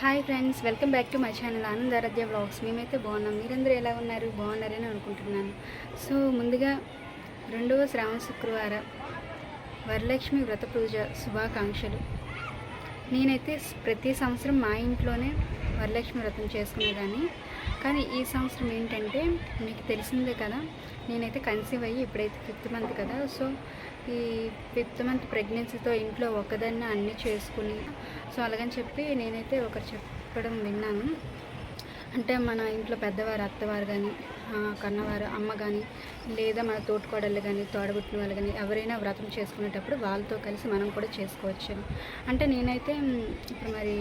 Hi friends welcome back to my channel Anand Aaradhya blogs మేమైతే బాగున్నాం. మీరందరూ ఎలా ఉన్నారు? బాగున్నారని అనుకుంటున్నాను. సో ముందుగా రెండవ శ్రావణ శుక్రవారం వరలక్ష్మి వ్రత పూజ శుభాకాంక్షలు. నేనైతే ప్రతి సంవత్సరం మా ఇంట్లోనే వరలక్ష్మి వ్రతం చేసుకునేదాన్ని. కానీ ఈ సంవత్సరం ఏంటంటే మీకు తెలిసిందే కదా నేనైతే కన్సీవ్ అయ్యి ఇప్పుడైతే ఫిఫ్త్ మంత్ కదా సో ఈ ఫిఫ్త్ మంత్ ప్రెగ్నెన్సీతో ఇంట్లో ఒక్కదాన్ని అన్నీ చేసుకుని సో అలాగని చెప్పి నేనైతే ఒకరు చెప్పడం విన్నాను. అంటే మన ఇంట్లో పెద్దవారు అత్తవారు కానీ కన్నవారు అమ్మ కానీ లేదా మన తోటికోడళ్ళు కానీ తోడబుట్టిన వాళ్ళు కానీ ఎవరైనా వ్రతం చేసుకునేటప్పుడు వాళ్ళతో కలిసి మనం కూడా చేసుకోవచ్చు. అంటే నేనైతే ఇప్పుడు మరి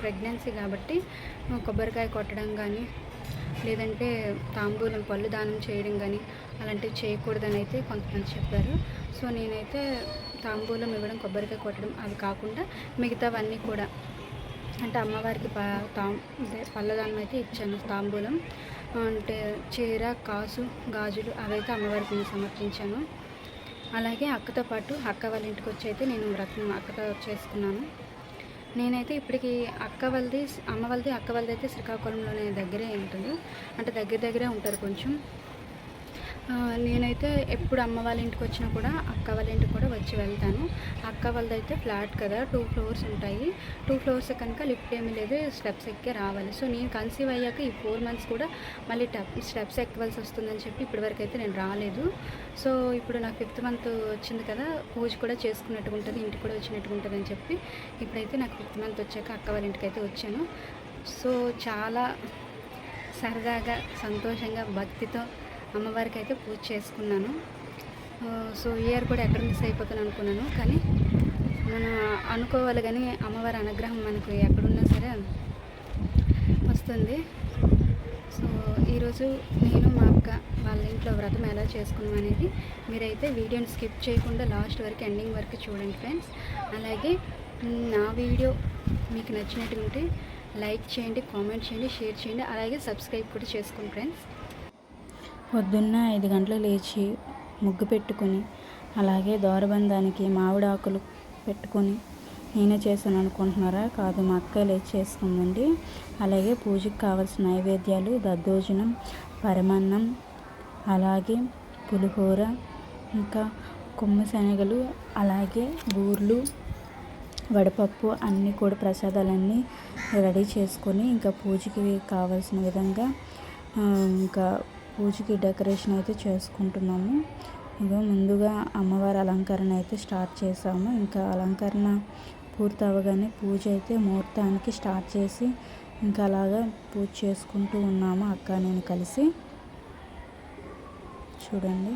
ప్రెగ్నెన్సీ కాబట్టి కొబ్బరికాయ కొట్టడం కానీ లేదంటే తాంబూలం పళ్ళు దానం చేయడం కానీ అలాంటివి చేయకూడదని అయితే కొంతమంది చెప్పారు. సో నేనైతే తాంబూలం ఇవ్వడం కొబ్బరికాయ కొట్టడం అవి కాకుండా మిగతావన్నీ కూడా అంటే అమ్మవారికి ప తాం అదే అయితే ఇచ్చాను తాంబూలం. అంటే చీర కాసు గాజులు అవైతే అమ్మవారికి నేను సమర్పించాను. అలాగే అక్కతో పాటు అక్క వాళ్ళ ఇంటికి వచ్చి అయితే నేను వ్రతం అక్కతో చేసుకున్నాను. నేనైతే ఇప్పటికి అక్క వాళ్ళది అమ్మ వాళ్ళది అక్క వాళ్ళది అయితే శ్రీకాకుళంలోనే దగ్గరే ఉంటుంది. అంటే దగ్గర దగ్గరే ఉంటారు కొంచెం. నేనైతే ఎప్పుడు అమ్మ వాళ్ళ ఇంటికి వచ్చినా కూడా అక్క వాళ్ళ ఇంటికి కూడా వచ్చి వెళ్తాను. అక్క వాళ్ళదైతే ఫ్లాట్ కదా టూ ఫ్లోర్స్ ఉంటాయి. టూ ఫ్లోర్స్ కనుక లిఫ్ట్ ఏమీ లేదు స్టెప్స్ ఎక్కే రావాలి. సో నేను కన్సీవ్ అయ్యాక ఈ ఫోర్ మంత్స్ కూడా మళ్ళీ టప్ స్టెప్స్ ఎక్కవలసి వస్తుందని చెప్పి ఇప్పటివరకు అయితే నేను రాలేదు. సో ఇప్పుడు నాకు ఫిఫ్త్ మంత్ వచ్చింది కదా పూజ కూడా చేసుకున్నట్టుగా ఉంటుంది ఇంటికి కూడా వచ్చినట్టుగా ఉంటుంది అని చెప్పి ఇప్పుడైతే నాకు ఫిఫ్త్ మంత్ వచ్చాక అక్క వాళ్ళ ఇంటికి అయితే వచ్చాను. సో చాలా సరదాగా సంతోషంగా భక్తితో అమ్మవారికి అయితే పూజ చేసుకున్నాను. సో ఇయర్ కూడా ఎక్కడ మిస్ అయిపోతాను అనుకున్నాను. కానీ మనం అనుకోవాలి కానీ అమ్మవారి అనుగ్రహం మనకు ఎక్కడున్నా సరే వస్తుంది. సో ఈరోజు నేను మా అక్క వాళ్ళ ఇంట్లో వ్రతం ఎలా చేసుకున్నాం అనేది మీరైతే వీడియోని స్కిప్ చేయకుండా లాస్ట్ వరకు ఎండింగ్ వరకు చూడండి ఫ్రెండ్స్. అలాగే నా వీడియో మీకు నచ్చినట్టు ఉంటే లైక్ చేయండి కామెంట్ చేయండి షేర్ చేయండి. అలాగే సబ్స్క్రైబ్ కూడా చేసుకోండి ఫ్రెండ్స్. పొద్దున్న ఐదు గంటలు లేచి ముగ్గు పెట్టుకొని అలాగే దోరబంధానికి మామిడి ఆకులు పెట్టుకొని నేనే చేశాను అనుకుంటున్నారా? కాదు మా అక్క లేచి చేస్తుందండి అలాగే పూజకి కావాల్సిన నైవేద్యాలు దద్దోజనం పరమాన్నం అలాగే పులిహోర ఇంకా కొమ్మ శనగలు అలాగే బూర్లు వడపప్పు అన్నీ కూడా ప్రసాదాలన్నీ రెడీ చేసుకొని ఇంకా పూజకి కావాల్సిన విధంగా ఇంకా పూజకి డెకరేషన్ అయితే చేసుకుంటున్నాము. ఇగో ముందుగా అమ్మవారి అలంకరణ అయితే స్టార్ట్ చేసాము ఇంకా అలంకరణ పూర్తి అవ్వగానే పూజ అయితే ముహూర్తానికి స్టార్ట్ చేసి ఇంకా అలాగా పూజ చేసుకుంటూ ఉన్నాము అక్క నేను కలిసి. చూడండి.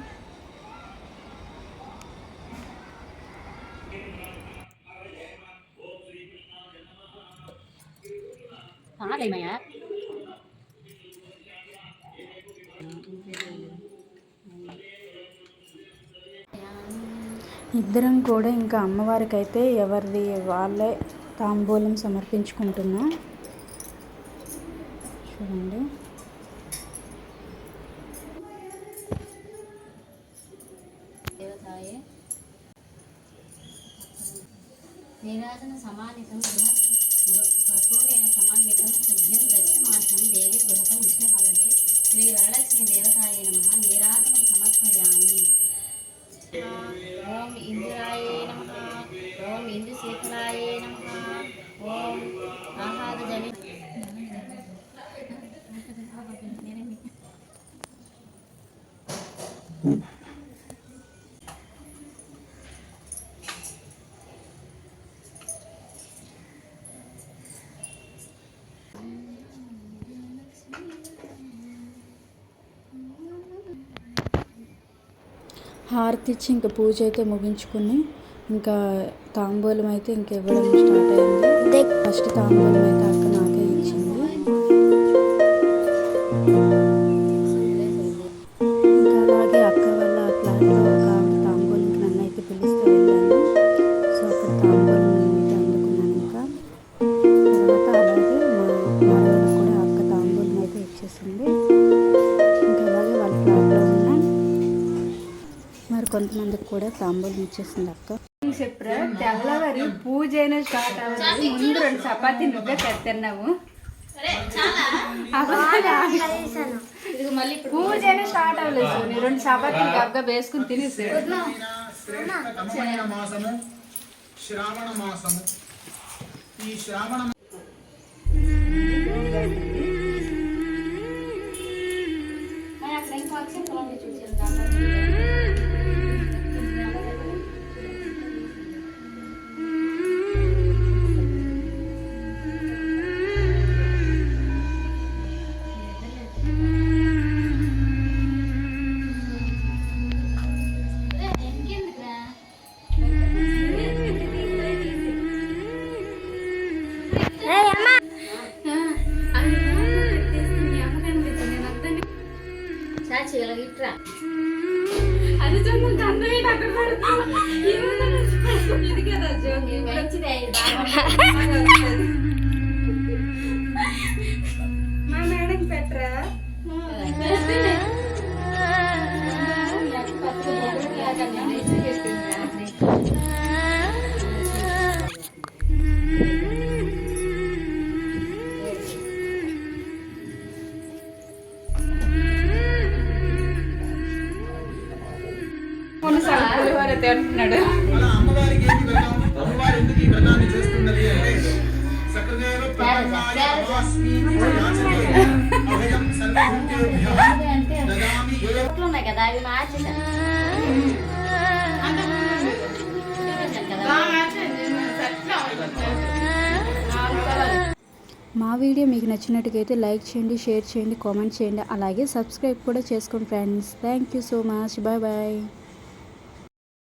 Phá ఇద్దరం కూడా ఇంకా అమ్మవారికి అయితే ఎవరిది వాళ్ళే తాంబూలం సమర్పించుకుంటున్నా. చూడండి. దేవతాయే. నీరాజన సమానితం కర్పూరేణ సమన్వితం శుభ్యం దేవి గృహకం విష్ణువల్లభే శ్రీ వరలక్ష్మి దేవతాయ నమ. నీరాజనం సమర్పయామి. ஓம் இந்திராய நமகா ஓம் இந்துசேகராய நமகா ஓம் ஆகாத ஜனி Thank you. హారతి ఇచ్చి ఇంకా పూజ అయితే ముగించుకుని ఇంకా తాంబూలం అయితే ఇంక ఇవ్వడం స్టార్ట్ అయింది. ఫస్ట్ తాంబూలం అయితే అక్క కొంతమందికి కూడా తాంబూలం ఇచ్చేసింది అక్క. చెప్పురా? తెల్లవారి పూజ అయినా స్టార్ట్ అవ్వాలి ముందు రెండు చపాతీ నువ్వే ఇప్పుడు పూజ అయినా స్టార్ట్ అవ్వలేదు నీ రెండు చపాతీలు గబ్బగా వేసుకుని తినేసాడు శ్రావణ మాసము. ఈ శ్రావణ అది చూడండి అందరూ అక్కడ పడుతుంది ఇది కదా జోగి మంచిదే ఇది బాగా మా మేడం పెట్టరా ఫోటోలు ఉన్నాయి కదా అవి మార్చేసాను కదా మా వీడియో మీకు నచ్చినట్టుగైతే లైక్ చేయండి షేర్ చేయండి కామెంట్ చేయండి. అలాగే సబ్స్క్రైబ్ కూడా చేసుకోండి friends. Thank you so much. Bye bye.